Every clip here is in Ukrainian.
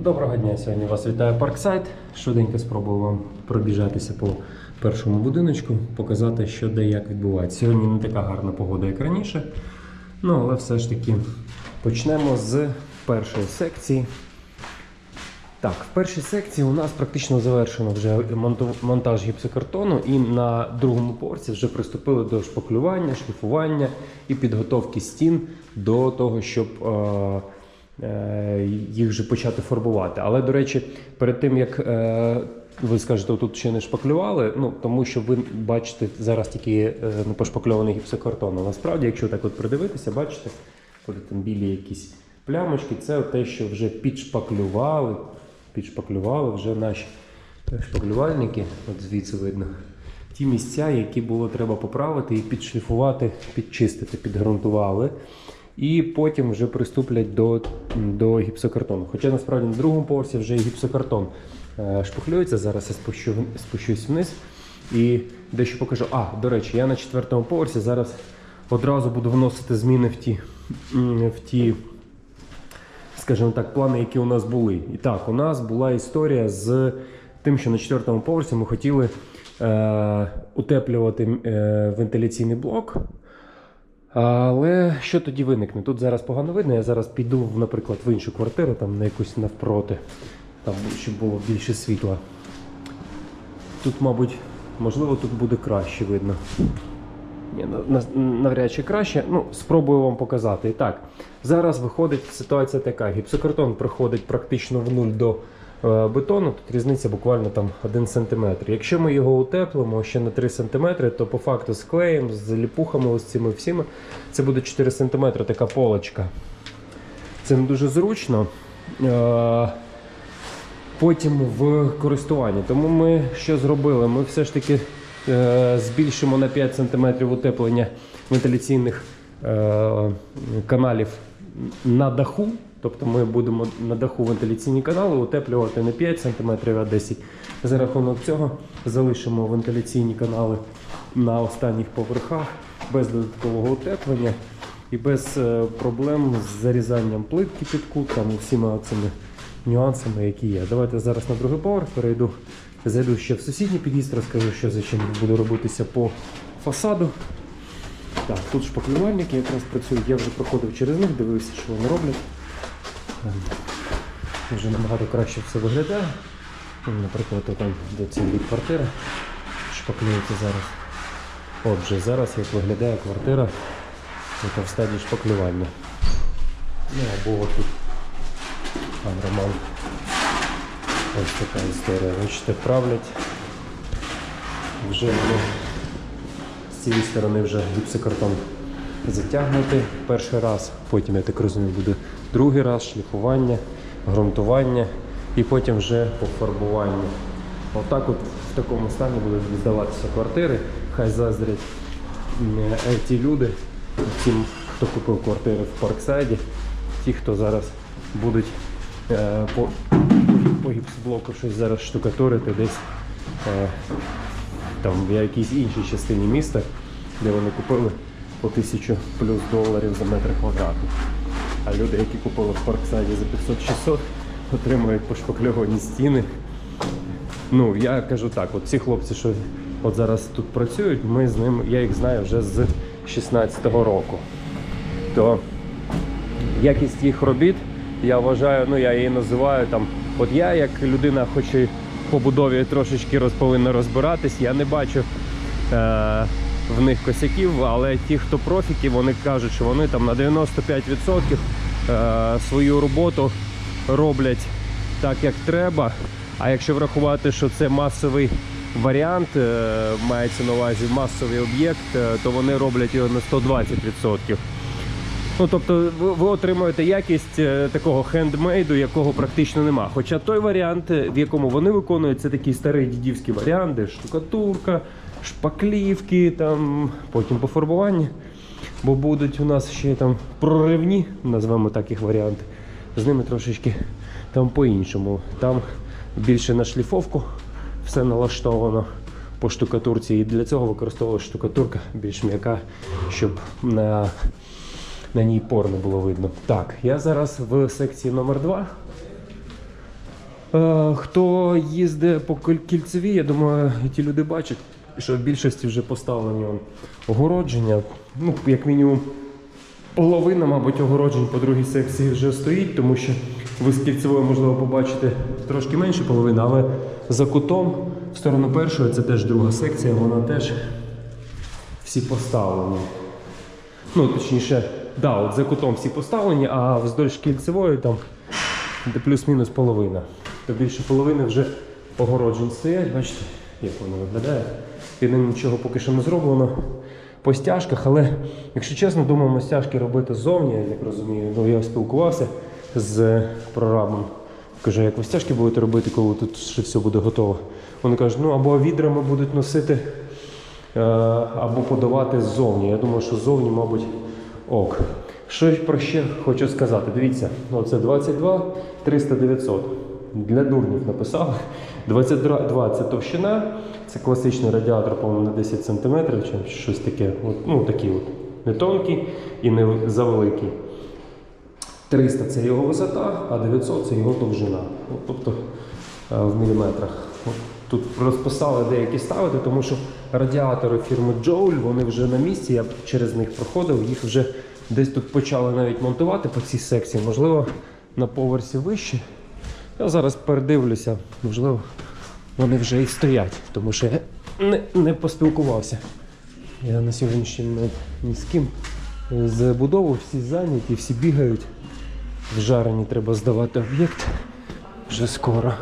Доброго дня! Сьогодні вас вітає Парксайд. Швиденько спробую вам пробіжатися по першому будиночку, показати, що де як відбувається. Сьогодні не така гарна погода, як раніше. Ну, але все ж таки почнемо з першої секції. Так, в першій секції у нас практично завершено вже монтаж гіпсокартону, і на другому поверсі вже приступили до шпаклювання, шліфування і підготовки стін до того, щоб е, їх вже почати фарбувати. Але, до речі, перед тим як е, ви скажете, тут ще не шпаклювали, ну тому що ви бачите зараз тільки е, не пошпакльований гіпсокартон. Насправді, якщо так от придивитися, бачите, коли там білі якісь плямочки, це те, що вже підшпаклювали, підшпаклювали вже наші шпаклювальники, от звідси видно. Ті місця, які було треба поправити і підшліфувати, підчистити, підґрунтували. І потім вже приступлять до, до гіпсокартону. Хоча насправді на другому поверсі вже гіпсокартон е, шпухлюється. Зараз я спущу, спущусь вниз і дещо покажу. А, до речі, я на четвертому поверсі зараз одразу буду вносити зміни в ті, в ті скажімо так, плани, які у нас були. І так, у нас була історія з тим, що на четвертому поверсі ми хотіли е, утеплювати е, вентиляційний блок. Але що тоді виникне? Тут зараз погано видно. Я зараз піду, наприклад, в іншу квартиру, там на якусь навпроти, там, щоб було більше світла. Тут, мабуть, можливо, тут буде краще видно. Ні, на- на- навряд чи краще. Ну, спробую вам показати. І так, зараз виходить ситуація така: гіпсокартон приходить практично в нуль до бетону. Тут різниця буквально там 1 см. Якщо ми його утеплимо ще на 3 см, то по факту з клеєм, з ліпухами, ось цими всіми, це буде 4 см така полочка. Це не дуже зручно. Е, потім в користуванні. Тому ми що зробили? Ми все ж таки е, збільшимо на 5 см утеплення вентиляційних е, каналів на даху. Тобто ми будемо на даху вентиляційні канали утеплювати не 5 см, а 10 За рахунок цього залишимо вентиляційні канали на останніх поверхах без додаткового утеплення і без е, проблем з зарізанням плитки під кут, там всіма цими нюансами, які є. Давайте зараз на другий поверх перейду. Зайду ще в сусідній під'їзд, розкажу, що за чим буде робитися по фасаду. Так, тут шпаклювальники якраз працюють. Я вже проходив через них, дивився, що вони роблять. Ем, Вже набагато краще все виглядає. Ну, Наприклад, там до цієї квартири шпаклюється зараз. Отже, зараз як виглядає квартира яка в стадії шпаклювання. Ну або тут пан Роман. Ось така історія. Бачите, правлять. Вже вони з цієї сторони вже гіпсокартон затягнути перший раз, потім, я так розумію, буде другий раз шліфування, ґрунтування і потім вже пофарбування. Отак от в такому стані будуть здаватися квартири. Хай заздрять е, ті люди, тим, хто купив квартири в Парксайді, ті, хто зараз будуть е, по, по гіпсблоку щось зараз штукатурити десь е, там в якійсь іншій частині міста, де вони купили по тисячу плюс доларів за метр квадратний. А люди, які купили в Парксайді за 500-600, отримують пошпакльовані стіни. Ну, я кажу так, от ці хлопці, що от зараз тут працюють, ми з ними, я їх знаю вже з 16-го року. То якість їх робіт, я вважаю, ну я її називаю там. От я, як людина, хоч і по будові трошечки роз, повинна розбиратись, я не бачу е, в них косяків, але ті, хто профіки, вони кажуть, що вони там на 95% е, свою роботу роблять так, як треба. А якщо врахувати, що це масовий варіант, е, мається на увазі масовий об'єкт, е, то вони роблять його на 120%. Ну, тобто ви, отримуєте якість такого хендмейду, якого практично нема. Хоча той варіант, в якому вони виконують, це такий старий дідівський варіант, де штукатурка, шпаклівки, там, потім пофарбування. Бо будуть у нас ще там проривні, назвемо так їх варіанти. З ними трошечки там по-іншому. Там більше на шліфовку все налаштовано по штукатурці. І для цього використовується штукатурка більш м'яка, щоб на на ній пор не було видно. Так, я зараз в секції номер 2 Е, хто їздить по кіль- кільцевій, я думаю, ті люди бачать, що в більшості вже поставлені огородження. Ну, як мінімум, половина, мабуть, огороджень по другій секції вже стоїть, тому що ви з кільцевої, можливо, побачите трошки менше половини, але за кутом в сторону першої, це теж друга секція, вона теж всі поставлені. Ну, точніше, да, от за кутом всі поставлені, а вздовж кільцевої там плюс-мінус половина. То більше половини вже огороджень стоять, бачите, як воно виглядає. Ним нічого поки що не зроблено по стяжках, але якщо чесно, думаємо стяжки робити ззовні, я так розумію. Ну, я спілкувався з прорабом. Кажу, як ви стяжки будете робити, коли тут ще все буде готово. Вони кажуть, ну або відрами будуть носити, е, або подавати ззовні. Я думаю, що ззовні, мабуть, ок. Що про ще хочу сказати? Дивіться, оце 22, 300, 900. Для дурнів написали. 22 це товщина, це класичний радіатор, по-моєму, на 10 см чи щось таке. От, ну, такі от. Не тонкий і не завеликий. 300 це його висота, а 900 це його довжина. От, тобто е, в міліметрах. От тут розписали деякі ставити, тому що радіатори фірми Joule, вони вже на місці, я через них проходив, їх вже десь тут почали навіть монтувати по цій секції, можливо, на поверсі вище. Я зараз передивлюся, можливо, вони вже і стоять, тому що я не, не поспілкувався. Я на сьогоднішній день ні з ким з будову всі зайняті, всі бігають. В жарені треба здавати об'єкт вже скоро.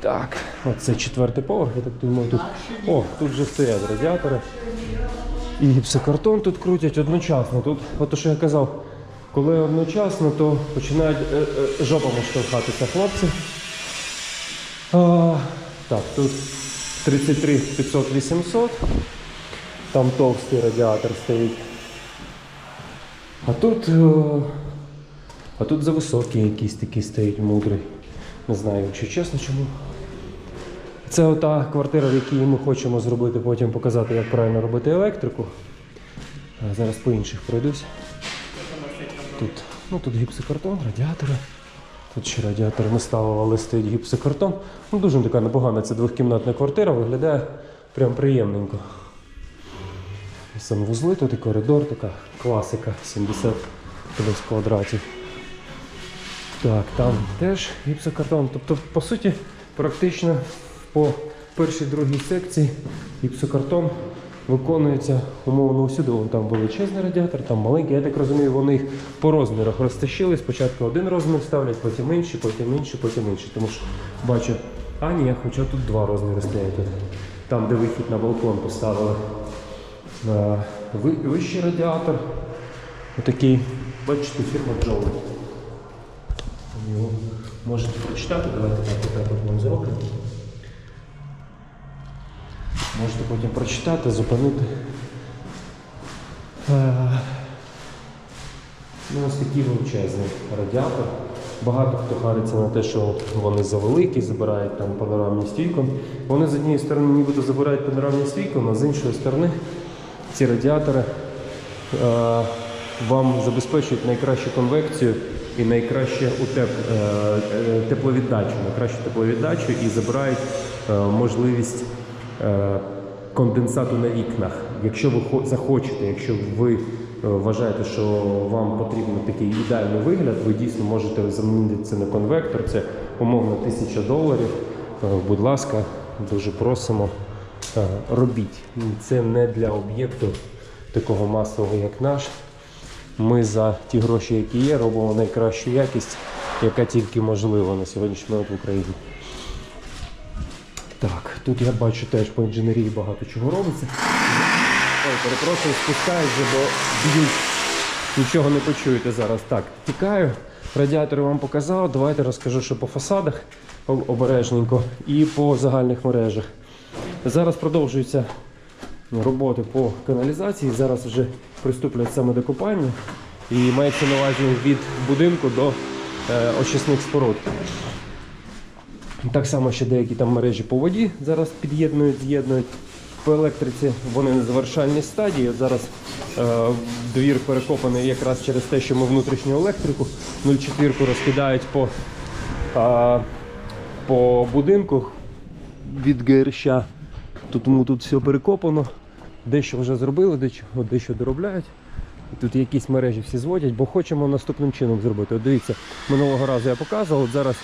Так, оце четвертий поверх, я так думаю, тут. О, тут вже стоять радіатори. І гіпсокартон тут крутять одночасно. Тут, от що я казав, коли одночасно, то починають е, е, жопами штовхатися хлопці. А, так, тут 33 500 800. Там товстий радіатор стоїть. А тут. е, а тут за високий якийсь такий стоїть мудрий. Не знаю, якщо чесно, чому. Це ота квартира, в якій ми хочемо зробити, потім показати, як правильно робити електрику. А зараз по інших пройдусь. Тут, ну, тут гіпсокартон, радіатори. Тут ще радіатор не ставив, але стоїть гіпсокартон. Ну, дуже така непогана, це двохкімнатна квартира, виглядає прям приємненько. Санвузли, тут і коридор, така класика, 70 плюс квадратів. Так, там теж гіпсокартон. Тобто, по суті, практично по першій другій секції гіпсокартон виконується умовно усюди. Вон там величезний радіатор, там маленький. Я так розумію, вони їх по розмірах розтащили. Спочатку один розмір ставлять, потім інший, потім інший, потім інший. Тому що бачу, а ні, хоча тут два розміри стоять. Там, де вихід на балкон поставили. Е, Вищий радіатор. Отакий, бачите, фірма. Його можете прочитати, давайте так, отак от вам зроблю. Можете потім прочитати, зупинити. Е, Ну, ось такий величезний радіатор. Багато хто хариться на те, що вони завеликі, забирають там панорамні стійком. Вони з однієї сторони нібито забирають панорамні стійком, а з іншої сторони ці радіатори е, вам забезпечують найкращу конвекцію і найкраще утеп, е, е, тепловіддачу, найкращу тепловіддачу і забирають е, можливість конденсату на вікнах. Якщо ви захочете, якщо ви е, вважаєте, що вам потрібен такий ідеальний вигляд, ви дійсно можете замінити це на конвектор. Це умовно 1000 доларів. Е, Будь ласка, дуже просимо. Е, Робіть. Це не для об'єкту такого масового, як наш. Ми за ті гроші, які є, робимо найкращу якість, яка тільки можлива на сьогоднішній момент в Україні. Так, тут я бачу теж по інженерії багато чого робиться. Ой, перепрошую, спускаюсь вже, бо б'ють. Нічого не почуєте зараз. Так, тікаю. Радіатори вам показав. Давайте розкажу, що по фасадах обережненько і по загальних мережах. Зараз продовжуються роботи по каналізації. Зараз вже приступлять саме до копання. І мається на увазі від будинку до е, очисних споруд. Так само ще деякі там мережі по воді зараз під'єднують, з'єднують. По електриці вони на завершальній стадії. От Зараз е, двір перекопаний якраз через те, що ми внутрішню електрику 0,4 розкидають по, е, по будинку від ГРЩ. Тут, тому тут все перекопано. Дещо вже зробили, дещо, дещо доробляють. Тут якісь мережі всі зводять, бо хочемо наступним чином зробити. От дивіться, минулого разу я показував, от зараз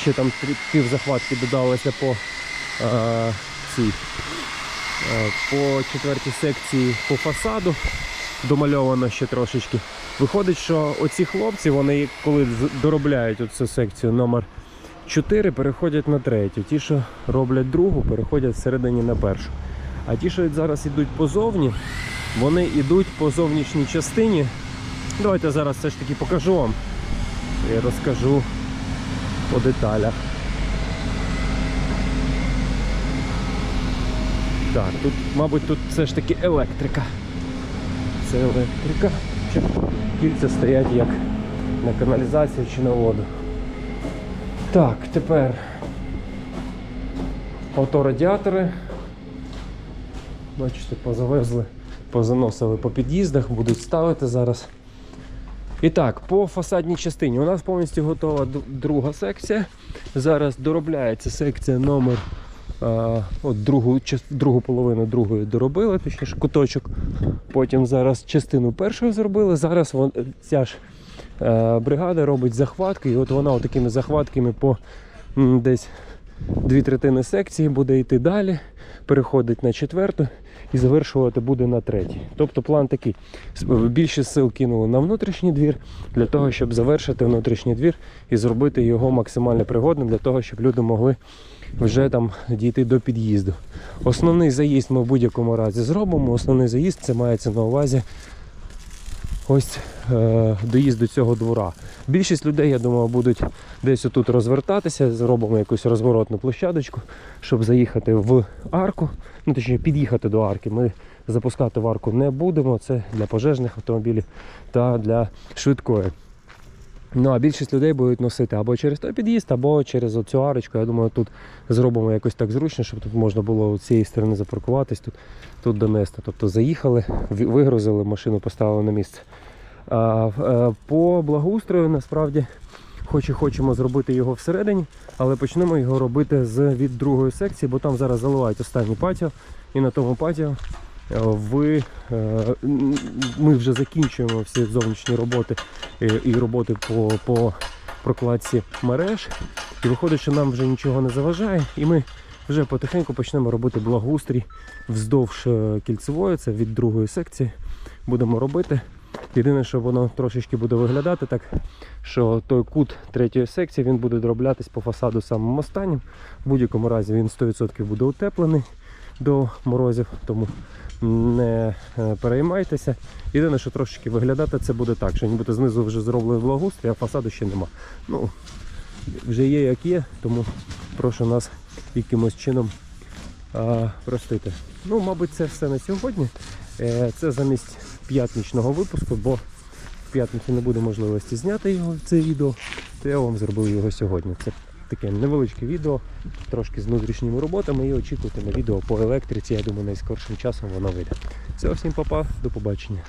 ще там пів захватки додалося по е, цій, е, по четвертій секції по фасаду. Домальовано ще трошечки. Виходить, що оці хлопці, вони коли доробляють оцю секцію номер 4, переходять на третю. Ті, що роблять другу, переходять всередині на першу. А ті, що зараз йдуть позовні, вони йдуть по зовнішній частині. Давайте зараз все ж таки покажу вам. Я розкажу по деталях. Так, тут, мабуть, тут все ж таки електрика. Це електрика. Чи Кільця стоять як на каналізацію чи на воду. Так, тепер авторадіатори. Бачите, позавезли, позаносили по під'їздах, будуть ставити зараз. І так, по фасадній частині у нас повністю готова друга секція. Зараз доробляється секція номер. А, от другу, другу половину другої доробили, точніше куточок. Потім зараз частину першої зробили. Зараз вон, ця ж е, бригада робить захватки, і от вона такими захватками по десь дві третини секції буде йти далі, переходить на четверту і завершувати буде на третій. Тобто план такий: більше сил кинули на внутрішній двір для того, щоб завершити внутрішній двір і зробити його максимально пригодним для того, щоб люди могли вже там дійти до під'їзду. Основний заїзд ми в будь-якому разі зробимо. Основний заїзд це мається на увазі ось е, доїзд до цього двора. Більшість людей, я думаю, будуть десь отут розвертатися, зробимо якусь розворотну площадочку, щоб заїхати в арку, ну точніше під'їхати до арки. Ми запускати в арку не будемо. Це для пожежних автомобілів та для швидкої. Ну а більшість людей будуть носити або через той під'їзд, або через оцю арочку. Я думаю, тут зробимо якось так зручно, щоб тут можна було з цієї сторони запаркуватись, тут, тут донести. Тобто заїхали, вигрузили машину, поставили на місце. А, е, по благоустрою насправді хоч і хочемо зробити його всередині, але почнемо його робити з від другої секції, бо там зараз заливають останнє патіо, і на тому патіо ви, е, ми вже закінчуємо всі зовнішні роботи і, і роботи по, по прокладці мереж. І виходить, що нам вже нічого не заважає, і ми вже потихеньку почнемо робити благоустрій вздовж е, кільцевої, це від другої секції. Будемо робити. Єдине, що воно трошечки буде виглядати так, що той кут третьої секції він буде дроблятись по фасаду самим останнім. В будь-якому разі він 100% буде утеплений до морозів, тому не е, переймайтеся. Єдине, що трошечки виглядати це буде так, що нібито знизу вже зроблений благоустрій, а фасаду ще нема. Ну, вже є як є, тому прошу нас якимось чином а, простити. Ну, мабуть, це все на сьогодні. Е, Це замість п'ятничного випуску, бо в п'ятницю не буде можливості зняти його це відео, то я вам зробив його сьогодні. Це таке невеличке відео, трошки з внутрішніми роботами і очікуйте на відео по електриці. Я думаю, найскоршим часом воно вийде. Все, всім папа, до побачення.